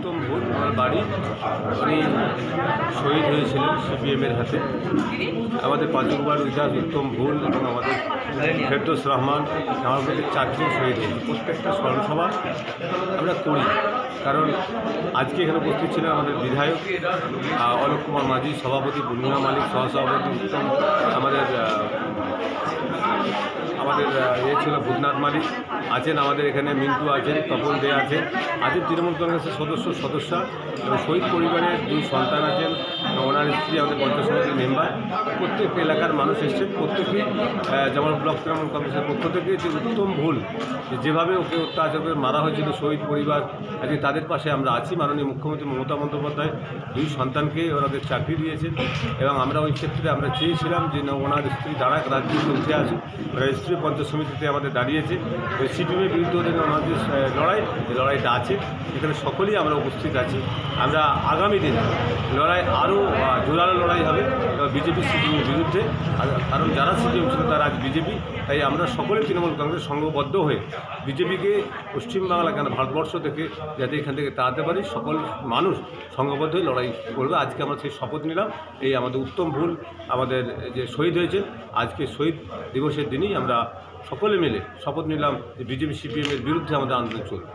উত্তম ভূত আমার বাড়ি। উনি শহীদ হয়েছিলেন সিপিএমের হাতে। আমাদের পাঁচবার ইজাজ উত্তম ভুল এবং আমাদের ফেরদোস রহমান, আমার মধ্যে চারজন শহীদ হয়েছে। প্রত্যেকটা স্মরণসভা আমরা করি। কারণ আজকে এখানে উপস্থিত ছিলেন আমাদের বিধায়ক অলোক কুমার মাঝি, সভাপতি পূর্ণিমা মালিক, সহসভাপতি উত্তম, আমাদের আমাদের ইয়ে ছিল ভূতনাথ মালিক আছেন, আমাদের এখানে মিন্টু আছেন, তপন দে আছেন আছেন তৃণমূল কংগ্রেসের সদস্য, সদস্যা এবং শহীদ পরিবারের দুই সন্তান আছেন ওনার স্ত্রী আমাদের পঞ্চায়েত সমিতির মেম্বার। প্রত্যেক এলাকার মানুষ এসছেন প্রত্যেকেই যেমন ব্লক তৃণমূল কংগ্রেসের পক্ষ থেকে যে উত্তম ভুল যেভাবে ওকে অত্যাচার করে মারা হয়েছিল শহীদ পরিবার, আজকে তাদের পাশে আমরা আছি। মাননীয় মুখ্যমন্ত্রী মমতা বন্দ্যোপাধ্যায় দুই সন্তানকে ওনাদের চাকরি দিয়েছেন, এবং আমরা ওই ক্ষেত্রে আমরা চেয়েছিলাম যে ওনার স্ত্রী দাঁড়াক, রাজনীতিতে উঠে আসুক, ওনার স্ত্রী পঞ্চায়েত সমিতিতে আমাদের দাঁড়িয়েছে। ওই সিপিএমের বিরুদ্ধে ওদের আহ, লড়াই এই লড়াইটা আছে। এখানে সকলেই আমরা উপস্থিত আছি। আমরা আগামী দিনে লড়াই আরও জোরালো লড়াই হবে। বিজেপি সিপিএমের বিরুদ্ধে কারণ যারা সিপিএম ছিল তারা আজ বিজেপি তাই আমরা সকলে তৃণমূল কংগ্রেস সংঘবদ্ধ হয়ে বিজেপিকে পশ্চিমবাংলা কেন ভারতবর্ষ থেকে যাতে এখান থেকে তাড়াতে পারি সকল মানুষ সংঘবদ্ধ হয়ে লড়াই করবে। আজকে আমরা সেই শপথ নিলাম। এই আমাদের উত্তম ভুল আমাদের যে শহীদ হয়েছেন আজকে শহীদ দিবসের দিনই আমরা সকলে মিলে শপথ নিলাম যে বিজেপি সিপিএমের বিরুদ্ধে আমাদের আন্দোলন চলবে।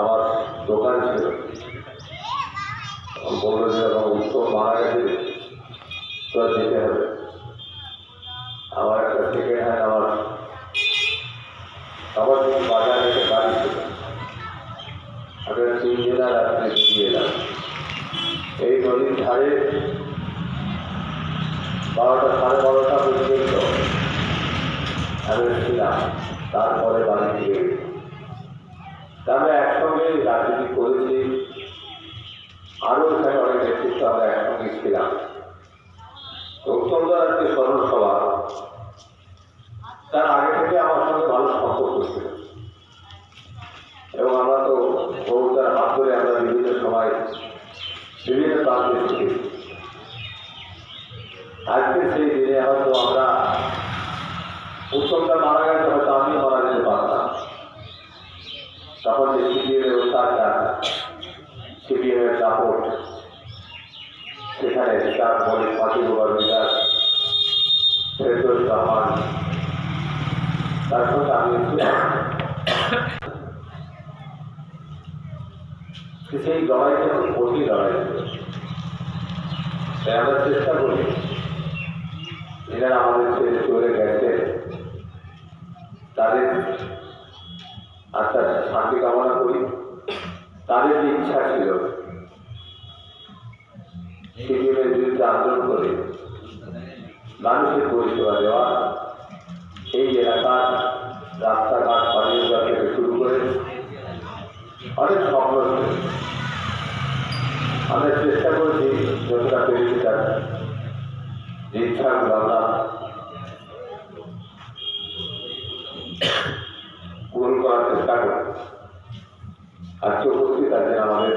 আমার দোকান ছিল। বলল যে আমার উত্তর মারা গেছে তো যেতে হবে। আমার একটা সেকেন্ড হ্যান্ড আমার আমার যদি বাজারে একটা গাড়ি ছিল আমি তিন জেলা রাত্রে বেরিয়ে এলাম। এই নদীর ধারে বারোটা, সাড়ে বারোটা পর্যন্ত আমি ছিলাম তারপরে আরও এখানে অনেক নেতৃত্ব আমরা একসঙ্গে ছিলাম উত্তমদার একটি স্মরণ সভা তার আগে থেকে আমার সঙ্গে ভালো সম্পর্ক ছিল। এবং আমরা তো বহুতার হাত ধরে আমরা বিভিন্ন সময় বিভিন্ন প্রান্তে শিখেছি আজকে সেই দিনে হয়তো আমরা উত্তমটা মারা গেছে, হয়তো আমিও মারা যেতে পারতাম তখন যে সিপিএমের অত্যাচার সিপিএমের সাপোর্ট সেখানে তার মনে পার্টি গভর্নমেন্টার ফেরদৌস রহমান তার সঙ্গে আমি সেই লড়াইটা খুব কঠিন লড়াই। তাই আমরা চেষ্টা করি। এনারা আমাদের ছেড়ে চলে গেছে। তাদের আত্মার শান্তি কামনা করি। তাদের যে ইচ্ছা ছিল সিপিএমের বিরুদ্ধে আন্দোলন করে, মানুষের পরিষেবা দেওয়া, এই এলাকার রাস্তাঘাট পানীয় জল থেকে শুরু করে অনেক স্বপ্ন আমরা চেষ্টা করেছি যতটা পেরেছি তার আমরা পূরণ করার চেষ্টা করি আজকে উপস্থিত আমাদের